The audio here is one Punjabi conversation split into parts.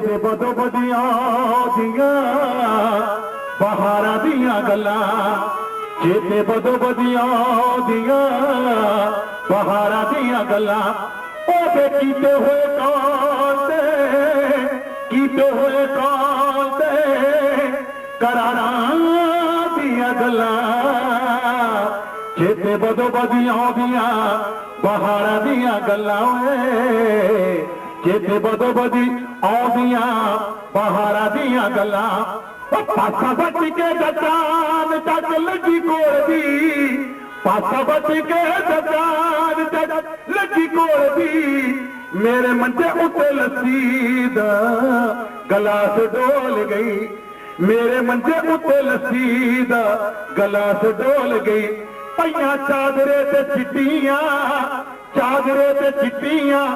ਚੇਤੇ ਬਦੋ ਬਦੀਆਂ ਦੀਆਂ ਬਹਾਰਾਂ ਦੀਆਂ ਗੱਲਾਂ, ਚੇਤੇ ਬਦੋ ਬਦੀਆਂ ਦੀਆਂ ਬਹਾਰਾਂ ਦੀਆਂ ਗੱਲਾਂ ਉਹਦੇ ਕੀਤੇ ਹੋਏ ਕਾਂਦੇ ਕੀਤੇ ਹੋਏ ਕਾਂਦੇ ਕਰਾਰਾਂ ਦੀਆਂ ਗੱਲਾਂ, ਚੇਤੇ ਬਦੋ ਬਦੀਆਂ ਦੀਆਂ ਬਹਾਰਾਂ ਦੀਆਂ ਗੱਲਾਂ ਓਏ ਚੇਤੇ ਬਦੋ ਬਦੀ ਆਉਂਦੀਆਂ, ਬਹਾਰਾਂ ਦੀਆਂ ਗੱਲਾਂ ਪਾਸਾ ਬੱਚ ਕੇ ਜਜਾਨ ਚੱਕ ਲੱਗੀ ਕੋਲ ਦੀ, ਪਾਸਾ ਬੱਚ ਕੇ ਜਜਾਨ ਚੱਕ ਲੱਗੀ ਕੋਲ ਦੀ, ਮੇਰੇ ਮੰਜੇ ਉੱਤੇ ਲੱਸੀ ਦਾ ਗਲਾਸ ਡੋਲ ਗਈ, ਮੇਰੇ ਮੰਜੇ ਉੱਤੇ ਲੱਸੀ ਦਾ ਗਲਾਸ ਡੋਲ ਗਈ, ਪਈਆਂ ਚਾਦਰੇ ਤੇ ਚਿੱਟੀਆਂ, ਚਾਦਰੇ ਤੇ ਚਿੱਟੀਆਂ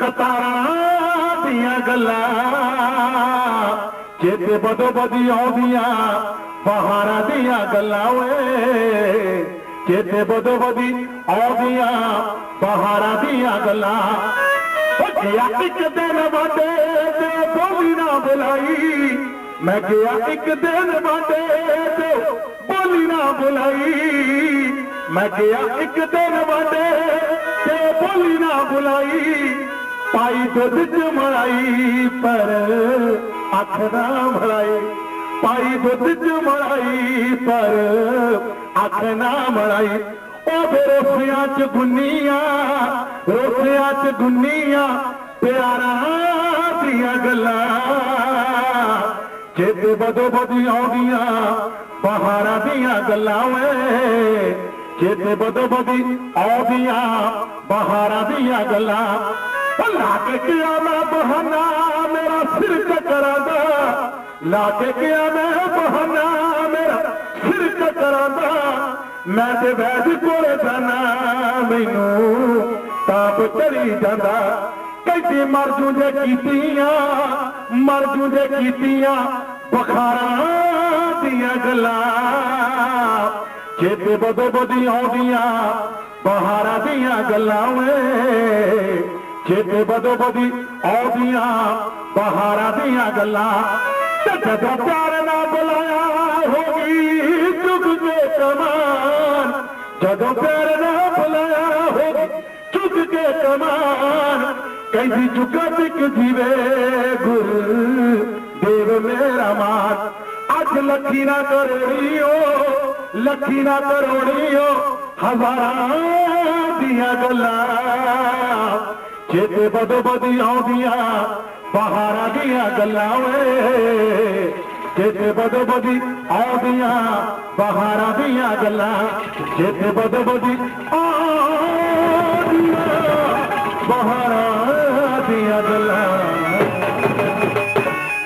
ਕਤਾਰਾਂ ਦੀਆਂ ਗੱਲਾਂ। ਚੇਤੇ ਬਦੋ ਬਦੀ ਆਉਂਦੀਆਂ, ਬਹਾਰਾਂ ਦੀਆਂ ਗੱਲਾਂ ਓਏ। ਚੇਤੇ ਬਦੋ ਬਦੀ ਆਉਂਦੀਆਂ, ਬਹਾਰਾਂ ਦੀਆਂ ਗੱਲਾਂ। ਉਹ ਗਿਆ ਇੱਕ ਦਿਨ ਵਾਡੇ ਤੇ ਬੋਲੀ ਨਾ ਬੁਲਾਈ। ਮੈਂ ਗਿਆ ਇੱਕ ਦਿਨ ਵਾਡੇ ਤੇ ਬੋਲੀ ਨਾ ਬੁਲਾਈ। ਮੈਂ ਗਿਆ ਇੱਕ ਦਿਨ ਵਾਡੇ ਤੇ ਬੋਲੀ ਨਾ ਬੁਲਾਈ। ਪਾਈ ਦੁੱਧ ਚ ਮਲਾਈ, ਪਰ ਅੱਖ ਨਾ ਮਲਾਈ। ਪਾਈ ਦੁੱਧ ਚ ਮਲਾਈ, ਪਰ ਅੱਖ ਨਾ ਮਲਾਈ। ਉਹ ਫਿਰ ਰੋਸਿਆਂ ਚ ਗੁੰਨੀਆਂ ਰੋਸਿਆਂ ਚ ਗੁੰਨੀਆਂ, ਪਿਆਰਾ ਦੀਆਂ ਗੱਲਾਂ। ਚੇਤੇ ਬਦੋ ਬਦੀ ਆਉਂਦੀਆਂ ਬਹਾਰਾਂ ਦੀਆਂ ਗੱਲਾਂ ਓਏ। ਚੇਤੇ ਬਦੋ ਬਦੀ ਆਉਂਦੀਆਂ ਬਹਾਰਾਂ ਦੀਆਂ ਗੱਲਾਂ। ਲਾ ਕੇ ਕਿਆ ਮੈਂ ਬਹਾਨਾ, ਮੇਰਾ ਸਿਰ ਚੱਕਰਾਂ ਦਾ। ਲਾ ਕੇ ਕਿਆ ਮੈਂ ਬਹਾਨਾ, ਮੇਰਾ ਸਿਰ ਚੱਕਰਾਂ ਦਾ। ਮੈਂ ਤੇ ਵੈਦ ਕੋਲੇ ਜਾਣਾ ਮੈਨੂੰ ਤਾਪ ਚੜੀ ਜਾਂਦਾ। ਕਹਿੰਦੀ, ਮਰ ਜੂ ਜੇ ਕੀਤੀਆਂ, ਮਰ ਜੂ ਜੇ ਕੀਤੀਆਂ ਬਖਾਰਾਂ ਦੀਆਂ ਗੱਲਾਂ। ਚੇਤੇ ਬਦੋ ਬਦੀ ਆਉਂਦੀਆਂ, ਬਹਾਰਾਂ ਦੀਆਂ ਗੱਲਾਂ ਓਏ। ਚੇਤੇ ਬਦੋ ਬਦੀ ਆਉਂਦੀਆਂ ਬਹਾਰਾਂ ਦੀਆਂ ਗੱਲਾਂ ਤੇ ਜਦੋਂ ਪਿਆਰ ਨਾ ਬੁਲਾਇਆ ਹੋਗੀ ਚੁੱਕ ਕੇ ਕਮਾਨ ਜਦੋਂ ਪਿਆਰ ਨਾ ਬੁਲਾਇਆ ਹੋਗੀ ਚੁੱਕ ਕੇ ਕਮਾਨ ਕਹਿੰਦੀ ਚੁੱਕਾ ਟਿਕ ਜੀਵੇ ਗੁਰ ਦੇਵ ਮੇਰਾ ਮਾਨ ਅੱਜ ਲੱਖੀ ਨਾ ਕਰੋੜੀਓ ਲੱਖੀ ਨਾ ਕਰੋੜੀਓ ਹਜ਼ਾਰਾਂ ਦੀਆਂ ਗੱਲਾਂ ਚੇਤੇ ਬਦੋ ਬਦੀ ਆਉਂਦੀਆਂ, ਬਹਾਰਾਂ ਦੀਆਂ ਗੱਲਾਂ ਓਏ। ਚੇਤੇ ਬਦੋ ਬਦੀ ਆਉਂਦੀਆਂ, ਬਹਾਰਾਂ ਦੀਆਂ ਗੱਲਾਂ ਚੇਤੇ ਬਦੋ ਬਦੀ